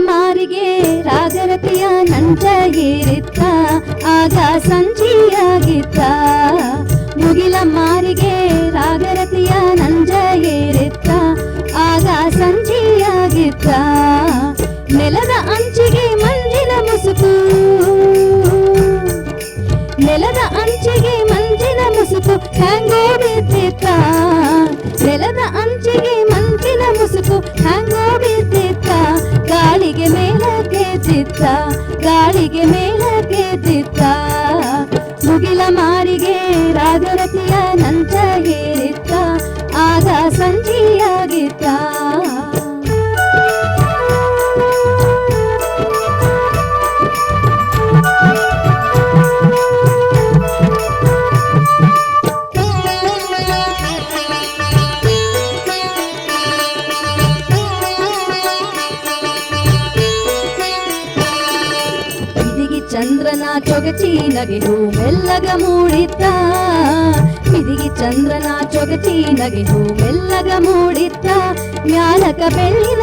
ಮಾರಿಗೆ ರಾಗರತಿಯ ನಂಜ ಆಗ ಸಂಜೆಯಾಗಿತ್ತ ನೆಲದ ಮಂಚಿನ ಮುಸುಕು ಹಂಗ ಬಿದ್ದಿತ್ತ. ಗಾಳಿಗೆ ಮೇಲಕ್ಕೆ ತಿತ್ತ ಗಾಳಿಗೆ ಮೇಲಕ್ಕೆ ತಿತ್ತ ಮುಗಿಲ ಮಾರಿಗೆ ರಾಜರತಿಯ ನಂಚ ಹೇರಿತ್ತ, ಆಗ ಸಂಜೆಯಾಗಿತ್ತ. ಚೊಗಚಿ ನಗೆಹು ಮೆಲ್ಲಗ ಮೂಡಿತ್ತ ಮಿದಿಗಿ ಚಂದ್ರನ ಚೊಗಚಿ ನಗೆಹು ಮೆಲ್ಲಗ ಮೂಡಿತ್ತ ಜ್ಞಾನಕ ಬೆಳ್ಳಿನ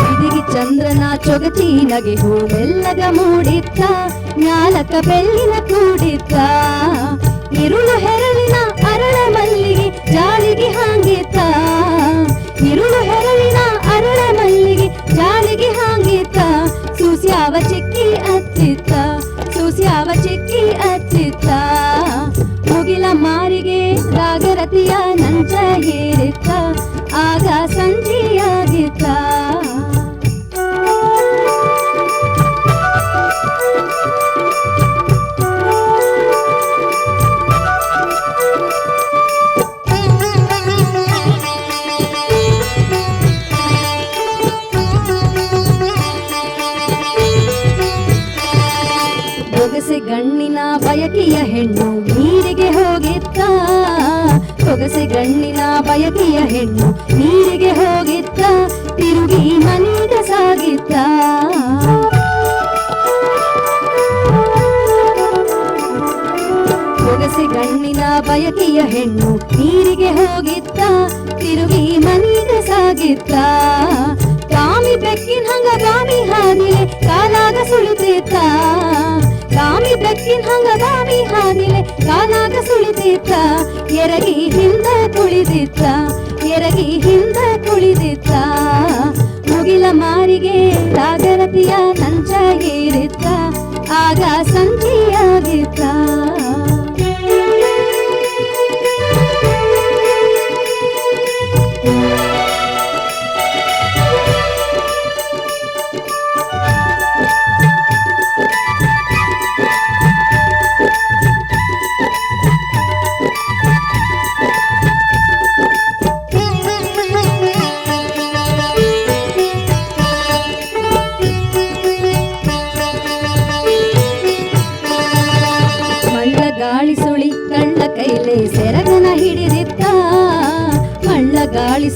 ಮಿದಿಗಿ ಚಂದ್ರನ ಚೊಗಚಿ ನಗೆಹು ಮೆಲ್ಲಗ ಮೂಡಿತ್ತ ಜ್ಞಾನಕ ಬೆಳ್ಳಿನ ಕೂಡಿತ್ತ ಇರುಳು ಹೆರಳಿನ ಅರಳ ಮಲ್ಲಿಗೆ ಜಾಳಿಗೆ ಹಾಂಗಿತ್ತ ಅರಳ ಮಲ್ಲಿಗೆ ಜಾಲಿಗೆ ಹಾಂಗಿತ್ತ. ಸೂಸ್ಯಾವ ಚಿಕ್ಕಿ ಅತ್ತಿತ್ತ. ಸೂಸ್ಯಾವ ಚಿಕ್ಕಿ ಅತ್ತಿತ್ತ. ಮುಗಿಲ ಮಾರಿಗೆ ರಾಗರತಿಯ ನಂಚ ಏರಿತ್ತ ಆಗ ಸಂಜೆಯಾಗಿತ್ತ ಬಯಕೆಯ ಹೆಣ್ಣು ನೀರಿಗೆ ಹೋಗಿತ್ತ. ಸೊಗಸೆ ಗಣ್ಣಿನ ಬಯಕಿಯ ಹೆಣ್ಣು ನೀರಿಗೆ ಹೋಗಿತ್ತ. ತಿರುಗಿ ಮನೆಗೆ ಸಾಗಿತ್ತ. ಸೊಗಸೆ ಗಣ್ಣಿನ ಬಯಕಿಯ ಹೆಣ್ಣು ನೀರಿಗೆ ಹೋಗಿತ್ತ. ತಿರುಗಿ ಮನೆಗೆ ಸಾಗಿತ್ತ. ಕಾಮಿ ಬೆಕ್ಕಿನ ಹಂಗ ಕಾಮಿ ಹಾದಿಲೆ ಕಾಲಾಗ ಸುಳಿತಿತ್ತ. ಗಾಮಿ ಹಾದಿಲೆ ಕಾಲಾಗ ಸುಳಿದಿತ್ತ ಎರಗಿ ಹಿಂದ ಕುಳಿದಿತ್ತ ಎರಗಿ ಹಿಂದ ಕುಳಿದಿತ್ತ ಮುಗಿಲ ಮಾರಿಗೆ ಸಾಗರತಿಯ ನಂಚ ಏರಿತ್ತ ಆಗ ಸಂಜೆಯಾಗಿತ್ತ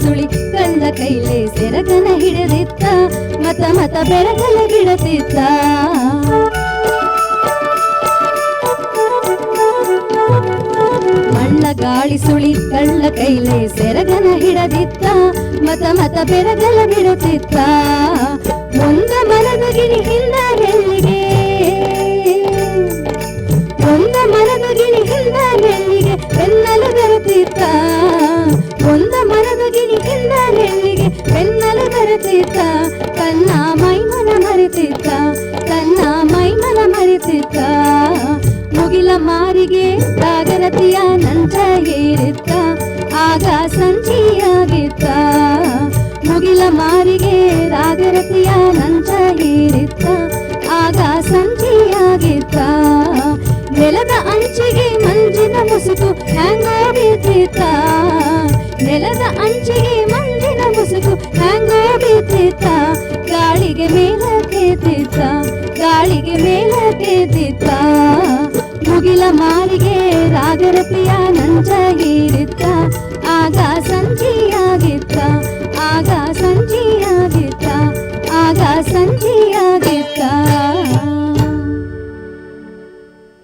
ಸುಳಿ ಕಳ್ಳ ಕೈಲೆ ಸೆರಗನ ಹಿಡಿದಿತ್ತ, ಮತ ಮತ ಬೆರಗಲ ಬಿಡತಿತ್ತ ಮಳ್ಳ ಗಾಳಿ ಸುಳಿ ಕಳ್ಳ ಕೈಲೆ ಸೆರಗನ ಹಿಡದಿತ್ತ, ಮತ ಮತ ಬೆರಗಲ ಬಿಡುತ್ತಿತ್ತ ಮುಂದ ಗಿಣಿ ಬರುತ್ತಿತ್ತ ತನ್ನ ಮೈಮನ ಮರೆತಿದ್ದ ತನ್ನ ಮೈಮನ ಮರೆತಿದ್ದ ಮುಗಿಲ ಮಾರಿಗೆ ರಾಗರತಿಯ ನಂತ ಏರಿದ್ದ ಆಗ ಸಂಜೆಯಾಗಿದ್ದ ಮುಗಿಲ ಮಾರಿಗೆ ರಾಗರತಿಯ ನಂತ ಏರಿದ್ದ ಆಗ ಸಂಜೆಯಾಗಿದ್ದ ನೆಲದ ಅಂಚಿಗೆ ಮಂಜಿನ ಮುಸುಕು ಹ್ಯಾಂಗೋ ರಾಗರತಿಯ ನಂಚ ಏರಿತ್ತ ಆಗ ಸಂಜೆಯಾಗಿತ್ತ ಆಗ ಸಂಜೆಯಾಗಿತ್ತ ಆಗ ಸಂಜೆಯಾಗಿತ್ತ